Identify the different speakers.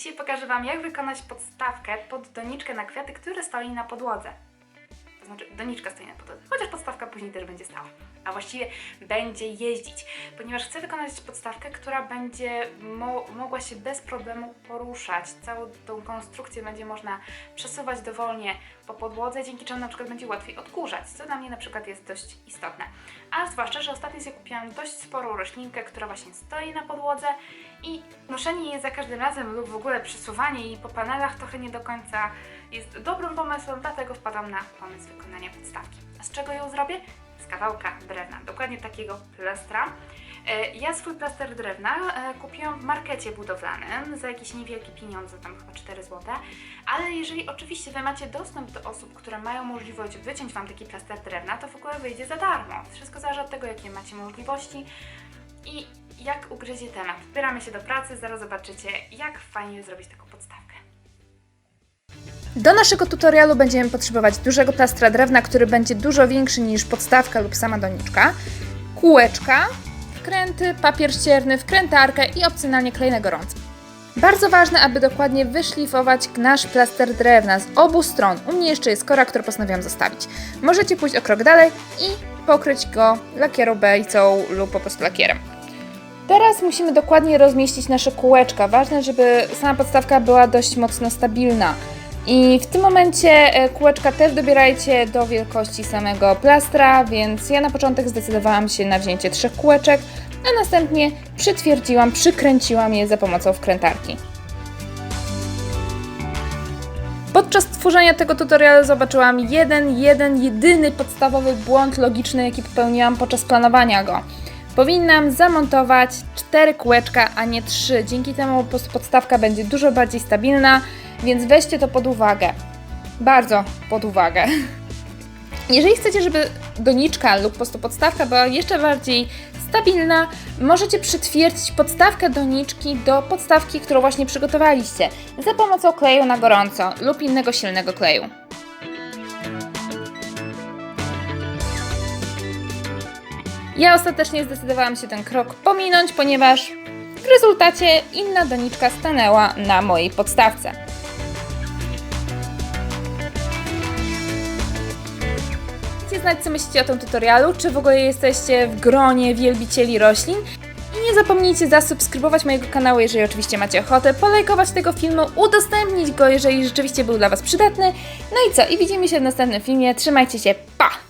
Speaker 1: Dzisiaj pokażę Wam, jak wykonać podstawkę pod doniczkę na kwiaty, które stoi na podłodze. Znaczy, doniczka stoi na podłodze, chociaż podstawka później też będzie stała. A właściwie będzie jeździć, ponieważ chcę wykonać podstawkę, która będzie mo- mogła się bez problemu poruszać. Całą tą konstrukcję będzie można przesuwać dowolnie po podłodze, dzięki czemu na przykład będzie łatwiej odkurzać, co dla mnie na przykład jest dość istotne. A zwłaszcza, że ostatnio sobie kupiłam dość sporą roślinkę, która właśnie stoi na podłodze i noszenie jej za każdym razem lub w ogóle przesuwanie jej po panelach trochę nie do końca jest dobrym pomysłem, dlatego wpadłam na pomysł wykonania podstawki. Z czego ją zrobię? Z kawałka drewna, dokładnie takiego plastra. E, Ja swój plaster drewna e, kupiłam w markecie budowlanym za jakieś niewielkie pieniądze, tam chyba 4 zł. Ale jeżeli oczywiście Wy macie dostęp do osób, które mają możliwość wyciąć Wam taki plaster drewna, to w ogóle wyjdzie za darmo. Wszystko zależy od tego, jakie macie możliwości i jak ugryzie temat. Zbieramy się do pracy, zaraz zobaczycie, jak fajnie zrobić taką podstawkę.
Speaker 2: Do naszego tutorialu będziemy potrzebować dużego plastra drewna, który będzie dużo większy niż podstawka lub sama doniczka, kółeczka, wkręty, papier ścierny, wkrętarkę i opcjonalnie klej na gorąco. Bardzo ważne, aby dokładnie wyszlifować nasz plaster drewna z obu stron. U mnie jeszcze jest kora, którą postanowiłam zostawić. Możecie pójść o krok dalej i pokryć go lakierobejcą lub po prostu lakierem. Teraz musimy dokładnie rozmieścić nasze kółeczka. Ważne, żeby sama podstawka była dość mocno stabilna. I w tym momencie e, kółeczka też dobierajcie do wielkości samego plastra, więc ja na początek zdecydowałam się na wzięcie trzech kółeczek, a następnie przytwierdziłam, przykręciłam je za pomocą wkrętarki. Podczas tworzenia tego tutorialu zobaczyłam jeden, jeden, jedyny podstawowy błąd logiczny, jaki popełniłam podczas planowania go. Powinnam zamontować cztery kółeczka, a nie trzy. Dzięki temu podstawka będzie dużo bardziej stabilna, więc weźcie to pod uwagę. Bardzo pod uwagę. Jeżeli chcecie, żeby doniczka lub po prostu podstawka była jeszcze bardziej stabilna, możecie przytwierdzić podstawkę doniczki do podstawki, którą właśnie przygotowaliście za pomocą kleju na gorąco lub innego silnego kleju. Ja ostatecznie zdecydowałam się ten krok pominąć, ponieważ w rezultacie inna doniczka stanęła na mojej podstawce. Dajcie znać, co myślicie o tym tutorialu, czy w ogóle jesteście w gronie wielbicieli roślin. I nie zapomnijcie zasubskrybować mojego kanału, jeżeli oczywiście macie ochotę, polajkować tego filmu, udostępnić go, jeżeli rzeczywiście był dla Was przydatny. No i co? I widzimy się w następnym filmie. Trzymajcie się, pa!